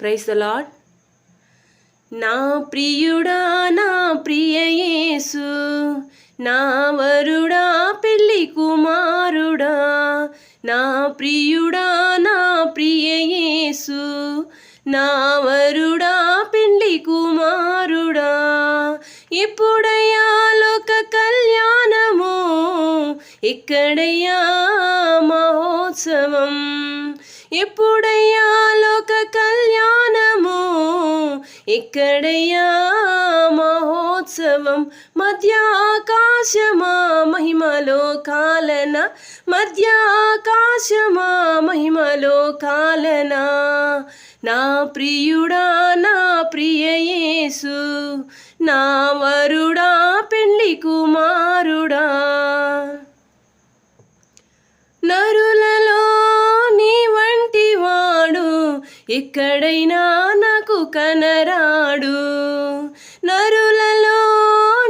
Price the lord నా ప్రియుడా నా ప్రియయేసు నా వరుడా పెళ్ళి కుమారుడా నా ప్రియుడా నా ప్రియయేసు నా వరుడా పెళ్ళి కుమారుడా ఎప్పుడయ్యా లోక కళ్యాణము ఎక్కడయ్యా మహోత్సవం ఎప్పుడయ్యా లోక ఎక్కడయ్యా మహోత్సవం? మధ్యాకాశమా మహిమలో కాలన మధ్యాకాశమా మహిమలో కాలన నా ప్రియుడా నా ప్రియయేసు నా వరుడా ఎక్కడైనా నాకు కనరాడు. నరులలో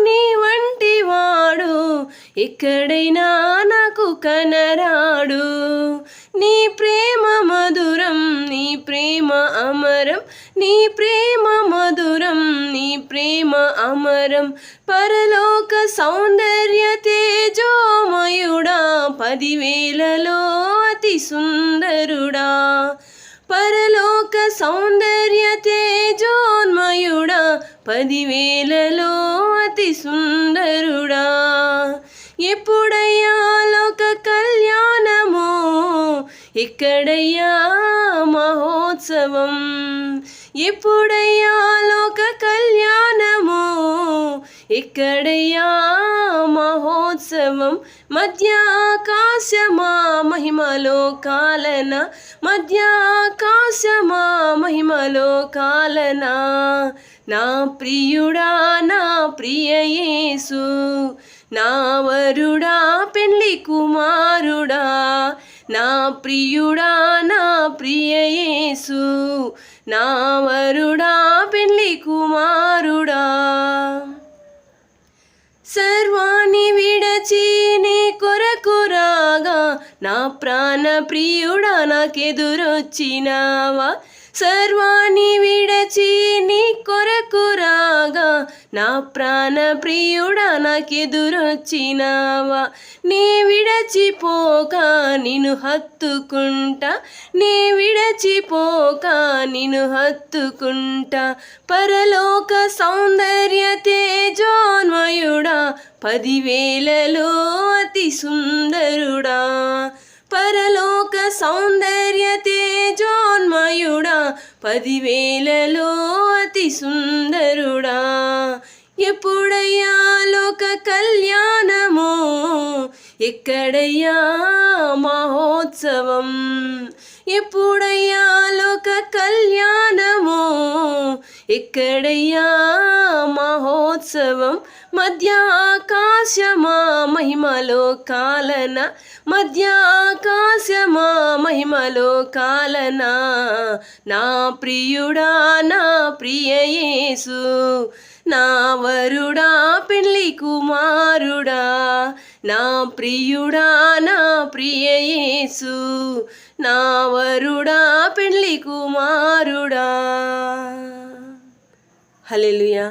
నీ వంటి వాడు ఎక్కడైనా నాకు కనరాడు. నీ ప్రేమ మధురం నీ ప్రేమ అమరం నీ ప్రేమ మధురం నీ ప్రేమ అమరం. పరలోక సౌందర్య తేజోమయుడా పదివేలలో అతి సుందరుడా. పరలోక సౌందర్య తేజోన్మయుడా పదివేలలో అతి సుందరుడా. ఎప్పుడయ్యా లోక కళ్యాణమో ఇక్కడయ్యా మహోత్సవం? ఎప్పుడయ్యా లోక కళ్యాణమో ఇక్కడయ్యా మహోత్సవం? మధ్య ఆకాశమా మహిమలో కాలన మధ్య ఆకాశమా మహిమలో కాలన నా ప్రియుడా నా ప్రియయేసు నా వరుడా పెళ్ళి కుమారుడా నా ప్రియుడా నా ప్రియయేసు నా వరుడా పెళ్ళి కుమారుడా. నా ప్రాణ ప్రియుడా నాకెదురొచ్చినావా? సర్వాణి విడచి నీ కొరకు రాగా నా ప్రాణ ప్రియుడా నాకెదురొచ్చినావా? నీ విడచిపోక నిన్ను హత్తుకుంటా. నీ విడచిపోక నిన్ను హత్తుకుంటా. పరలోక సౌందర్య పదివేలలో అతి సుందరుడా పరలోక సౌందర్య తేజోన్మయుడా పదివేలలో అతి సుందరుడా. ఎప్పుడయ్యా లోక కళ్యాణము ఎక్కడయ్యా మహోత్సవం? ఎప్పుడయ్యా లోక కళ్యాణము ఎక్కడయ్యా మహోత్సవం? మధ్య ఆకాశమా మహిమలో కాలన మధ్య ఆకాశమా మహిమలో కాలన నా ప్రియుడా నా ప్రియయేసు నా వరుడా పెళ్ళి కుమారుడా నా ప్రియుడా నా ప్రియయేసు నా వరుడా పెళ్ళి కుమారుడా. హల్లెలూయా.